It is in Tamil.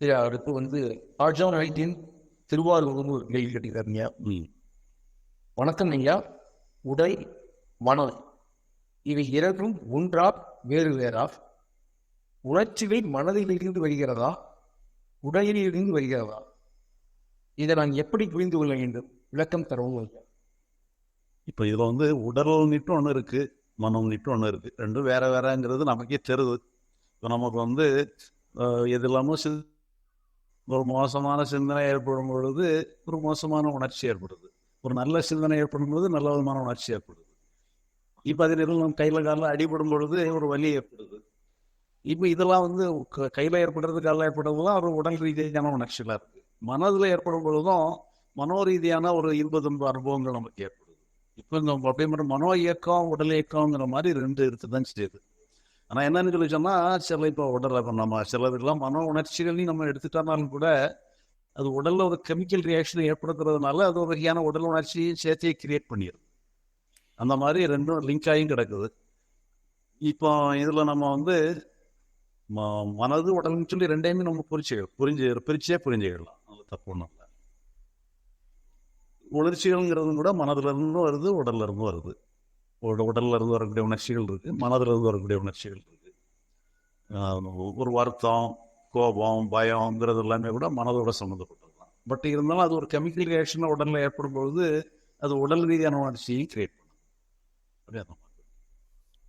அடுத்து வந்து ஆர்ஜான் ஐட்டின் திருவாரூர்னு ஒரு கேள்வி கேட்டுக்காருங்க ம். வணக்கம் ஐயா. உடை மனம் இவை இரண்டும் ஒன்றா வேறு வேறா? உணர்ச்சிகள் மனதிலிருந்து வருகிறதா? உடையிலிருந்து வருகிறதா? இதை நான் எப்படி புரிந்து கொள்ள வேண்டும்? விளக்கம் தரவும் இப்போ இதில் வந்து உடல் நீட்டும் ஒன்று இருக்குது மனம் நீட்டும் ஒன்று இருக்குது ரெண்டும் வேற வேறங்கிறது நமக்கே தெரியுது இப்போ நமக்கு வந்து எது இல்லாமல் ஒரு மோசமான சிந்தனை ஏற்படும் பொழுது ஒரு மோசமான உணர்ச்சி ஏற்படுது. ஒரு நல்ல சிந்தனை ஏற்படும் பொழுது நல்ல விதமான உணர்ச்சி ஏற்படுது. இப்போ அதில் நம்ம கையில் காலில் அடிபடும் பொழுது ஒரு வலி ஏற்படுது. இப்போ இதெல்லாம் வந்து க- ஏற்படுறது காலில் ஏற்படுறதுலாம் ஒரு உடல் ரீதியான உணர்ச்சிகளாக இருக்குது மனதில் ஏற்படும் பொழுதும் மனோ ரீதியான ஒரு இன்ப துன்ப அனுபவங்கள் நமக்கு ஏற்படுது. இப்போ இந்த அப்படியே மனோ இயக்கம் உடல் இயக்கம்ங்கிற மாதிரி ரெண்டு எடுத்து தான் செய்யுது. ஆனால் என்னன்னு சொல்லி சொன்னால் சில இப்போ உடல் இப்போ நம்ம சிலதுக்கெல்லாம் மன உணர்ச்சிகளையும் நம்ம எடுத்துட்டாலும் கூட அது உடலில் ஒரு கெமிக்கல் ரியாக்ஷன் ஏற்படுத்துறதுனால அது ஒரு வகையான உடல் உணர்ச்சியும் சேர்த்தே கிரியேட் பண்ணிடுது அந்த மாதிரி ரெண்டும் லிங்க் ஆகியும் கிடக்குது. இப்போ இதில் நம்ம வந்து ம- மனது உடல்னு சொல்லி ரெண்டையுமே நம்ம புரிச்சு புரிஞ்சு பிரிச்சே புரிஞ்சுக்கலாம். அது தப்பு ஒன்றும் இல்லை. உணர்ச்சிகள்ங்கிறதும் கூட மனதுல இருந்தும் வருது உடல்ல இருந்தும் வருது. உட- உடல்ல இருந்து வரக்கூடிய உணர்ச்சிகள் இருக்கு மனதில் இருந்து வரக்கூடிய உணர்ச்சிகள் இருக்கு. ஒரு வருத்தம் கோபம் பயம்ங்கிறது எல்லாமே கூட மனதோட சம்மந்தப்பட்டது தான் பட் இருந்தாலும் அது ஒரு கெமிக்கல் ரியாக்ஷன் உடல்ல ஏற்படும் பொழுது அது உடல் ரீதியான உணர்ச்சியும் கிரியேட் பண்ணும். அப்படியே